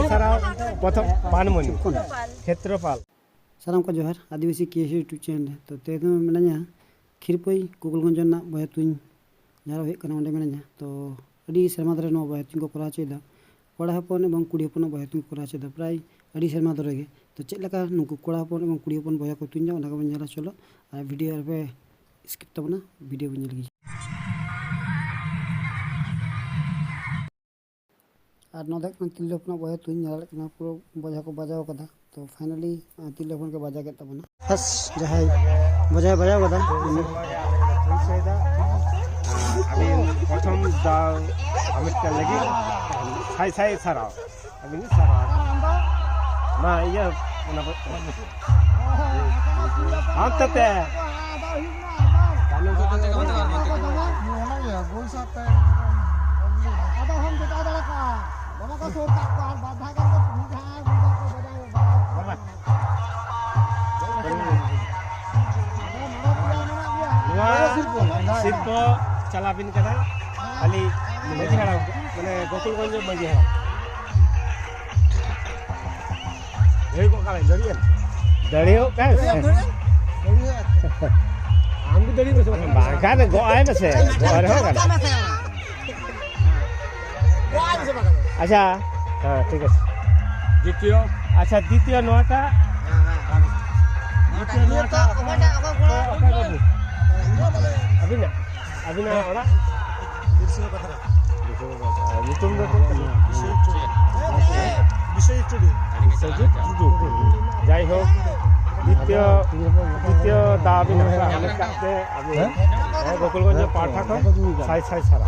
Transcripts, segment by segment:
এছাড়াও প্রথম পানমণি ক্ষেত্রপাল ᱥᱟᱱᱟᱢ ᱠᱚ ᱡᱚᱦᱟᱨ ᱟᱹᱫᱤᱵᱟᱹᱥᱤ ᱠᱮᱥ ᱤᱭᱩᱴᱩᱵᱽ ᱪᱮᱱᱮᱞ ᱨᱮ ᱛᱚ ᱛᱮᱦᱮᱧ ᱫᱚ ᱢᱤᱱᱟᱹᱧᱟ ᱠᱷᱤᱨᱯᱟᱹᱭ ᱠᱩᱠᱩᱞᱜᱚᱧᱡᱽ ᱨᱮᱱᱟᱜ ᱵᱚᱭᱦᱟ ᱛᱩᱧ ᱡᱟᱦᱟᱸ ᱦᱩᱭᱩᱜ ᱠᱟᱱᱟ ᱚᱸᱰᱮ ᱢᱤᱱᱟᱹᱧᱟ ᱛᱚ ᱟᱹᱰᱤ ᱥᱮᱨᱢᱟ ᱫᱷᱚᱨᱮ ᱱᱚᱣᱟ ᱵᱚᱭᱦᱟ ᱛᱩᱧ ᱠᱚ ᱠᱚᱨᱟᱣ ᱦᱚᱪᱚᱭᱮᱫᱟ ᱠᱚᱲᱟ ᱦᱚᱯᱚᱱ ᱮᱵᱚᱝ ᱠᱩᱲᱤ ᱦᱚᱯᱚᱱᱟᱜ ᱵᱚᱭᱦᱟ ᱛᱩᱧ ᱠᱚ ᱠᱚᱨᱟᱣ ᱦᱚᱪᱚᱭᱮᱫᱟ ᱯᱨᱟᱭ ᱟᱹᱰᱤ ᱥᱮᱨᱢᱟ ᱫᱷᱚᱨᱮ ᱜᱮ ᱛᱚ ᱪᱮᱫ ᱞᱮᱠᱟ ᱱᱩᱠᱩ ᱠᱚᱲᱟ ᱦᱚᱯᱚᱱ ᱮᱵᱚᱝ ᱠᱩᱲᱤ ᱦᱚᱯᱚᱱ ᱵᱚᱭᱦᱟ ᱠᱚ ᱛᱩᱧᱟ ᱚᱱᱟ ᱠᱚᱵᱚᱱ ᱧᱮᱞᱟ ᱪᱚᱞᱚ ᱟᱨ ᱵᱷᱤᱰᱤᱭᱳ ᱨᱮᱯᱮ ᱥᱠᱤᱯ ᱛᱟᱵᱚᱱᱟ ᱵᱷᱤᱰᱤᱭᱳ ᱵᱚᱱ ᱧᱮᱞ ᱜᱮ ᱟᱨ ᱱᱚᱣᱟ ᱫᱚ ᱦᱩᱭᱩᱜ ᱠᱟᱱᱟ ᱛᱤᱨᱞᱟᱹ ᱦᱚᱯᱚᱱᱟᱜ ᱵᱚᱭᱦᱟ ᱛᱩᱧ ᱧᱮᱞ ᱫᱟᱲᱮᱭᱟᱜ ᱠᱟᱱᱟ ᱯᱩᱨᱟᱹ ᱵᱚᱭᱦᱟ ᱠᱚ ᱵᱟᱡᱟᱣ ᱠᱟᱫᱟ ᱛᱚ ᱯᱷᱟᱭᱱᱟᱞᱤ ᱛᱤᱨᱞᱟᱹ ᱦᱚᱯᱚᱱ ᱠᱚ ᱵᱟᱡᱟᱣ ᱠᱮᱫ ᱛᱟᱵᱚᱱᱟ ᱵᱟᱥ ᱡᱟᱦᱟᱸᱭ ᱵᱟᱡᱟᱣ ᱵᱟᱡᱟᱣ ᱠᱟᱫᱟ উনি পরিচয়দা আমি প্রথম দাও আমেরিকার লাগি সাই সাই সারাও আমি সারাও মা ইয়া বাবাকে চোর ডাকবো আর বাধাকে তো তুমি খায় বুঝাকে বেড়াই বাবা ᱱᱚᱣᱟ ᱥᱤᱨᱯᱟᱹ ᱪᱟᱞᱟᱵᱤᱱ ᱠᱟᱱᱟ ᱟᱹᱞᱤᱧ ᱢᱟᱹᱡᱷᱤ ᱦᱟᱲᱟᱢ ᱢᱟᱱᱮ ᱜᱳᱠᱩᱞᱜᱚᱧᱡᱽ ᱢᱟᱹᱡᱷᱤ ᱦᱟᱲᱟᱢ ᱫᱟᱲᱮᱭᱟᱜ ᱠᱟᱱᱟ ᱫᱟᱲᱮᱭᱟᱜ ᱫᱟᱲᱮᱭᱟᱜ ᱠᱟᱱ ᱟᱢ ᱫᱚ ᱫᱟᱲᱮᱭᱟᱜ ᱢᱮᱥᱮ ᱵᱟᱝ ᱠᱷᱟᱱ ᱜᱚᱜ ᱟᱭ ᱢᱮᱥᱮ ᱜᱚᱜ ᱨᱮᱦᱚᱸ ᱜᱟᱱᱚᱜᱼᱟ ᱜᱚᱜ ᱟᱭ ᱢᱮᱥᱮ ᱵᱟᱝ আচ্ছা। হ্যাঁ ঠিক আছে। দ্বিতীয়? আচ্ছা দ্বিতীয় নোয়াটা দ্বিতীয় নোয়াটা আবিনা আবিনা ওরা নিতুম বিশ্বজিৎ টুডু যাই হোক দ্বিতীয় দ্বিতীয় দা আবিনা অনেক কাটতে আমি গোকুলগঞ্জ পাঠা সাই সাই সারা।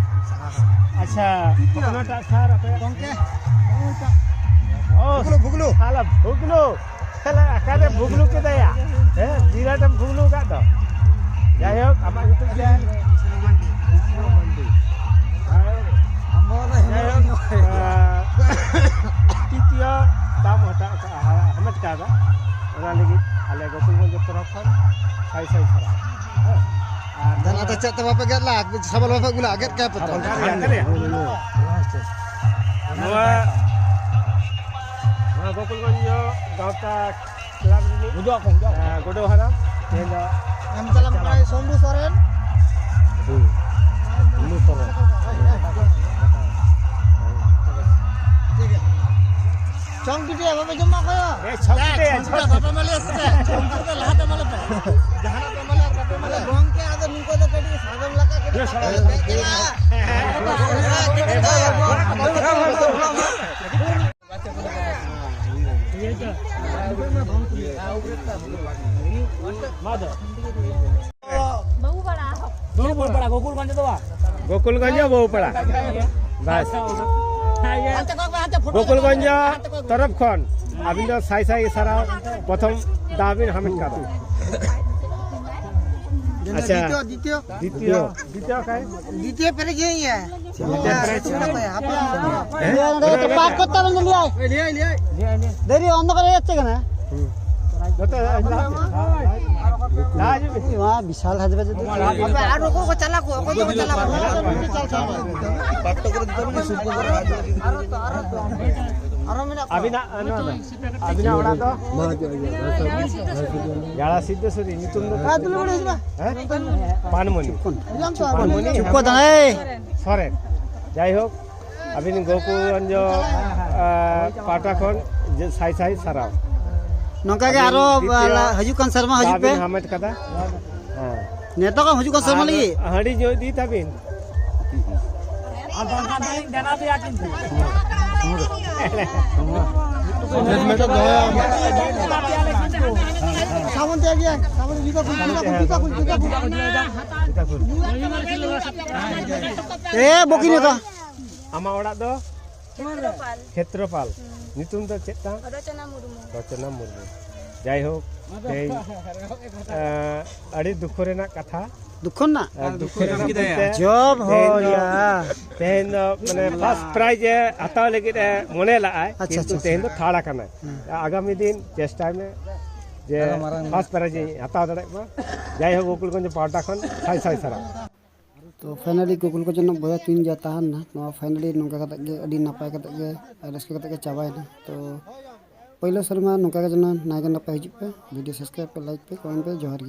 আচ্ছা স্যার ও ভুগলু হালা ভুগলু। হেলা আকারে ভুগলু কে দেয়া। হ্যাঁ বিরাট ভুগলু কা তো। যাই হোক আমার ইউটিউব চ্যানেল তৃতীয় দাম হামেদ কাদা। ওনা লাগি আলে গোকুলগঞ্জ তরফ খন সাই সাই ছাড়া হ্যাঁ। Dan atas cak tu bapak get lah, sama bapak gula get ke apa tu? নয়া নয়া গোকুলগঞ্জ গাঁওটা ক্লাব রিনি গোডো হারাম তেলা Am dalam kai sombu soren. Ini sore. Chong gede bapak jumpa kaya. Eh, ছকটে Sudah bapak malah sudah. Chong gede lah laka kedi. গোকুলগঞ্জ বউপাড়া বাস গোকুলগঞ্জ তরফ খন আবিন দো সাই সাই সারা প্রথম দাবিন হামিদ কাদা আচ্ছা ditio. দ্বিতীয় দ্বিতীয় কাই. দ্বিতীয় প্রাইজ Apa? পাঠ করতে হবে না. দেরি অন্ধকারে যাচ্ছে কেন লাজ মা বিশাল হাজবে যদি আবিনা ওড়া তো যারা Siddheshwari Nitun Ah, dulu boleh sih, Pak. হ্যাঁ Panmoni Bilang tuh Panmoni Cukup kok, eh. সরেন যাই হোক আবিন গোকুলগঞ্জ পাটাখন যে সাই সাই সারাও aro bala hajukan serma haju pe. দাবিন Hamed কাদা হ্যাঁ Neto kan hajukan serma lagi. হাঁড়ি জয় দি তাবিন Samun tiap dia. ক্ষেত্রপাল। নিতুম তো চেতা। রচনা মুর্মু। যাই হোক এই দুঃখ রেনা কথা। দুখন না জব হয়া তেহেন মানে ফার্স্ট প্রাইজ হাতাও লাগি মনে লাগাই কিন্তু তেহেন থাড়া কানা আগামী দিন চেষ্টায় মে যে ফার্স্ট প্রাইজ হাতাও দাঁড়াই মা যাই হোক গোকুলগঞ্জ পাওয়াটা খন সাই সাই সারা তো ফাইনালি গোকুলগঞ্জ বয়া তিন যা তাহান না ফাইনালি নঙ্কা কাতে গে আদি নাপায় কাতে গে রাস্কা কাতে গে চাবাই না তো पहले सरमा नौका जना नायगन पे हजू पे वीडियो सब्सक्राइब पे लाइक पे कमेंट पे जोहर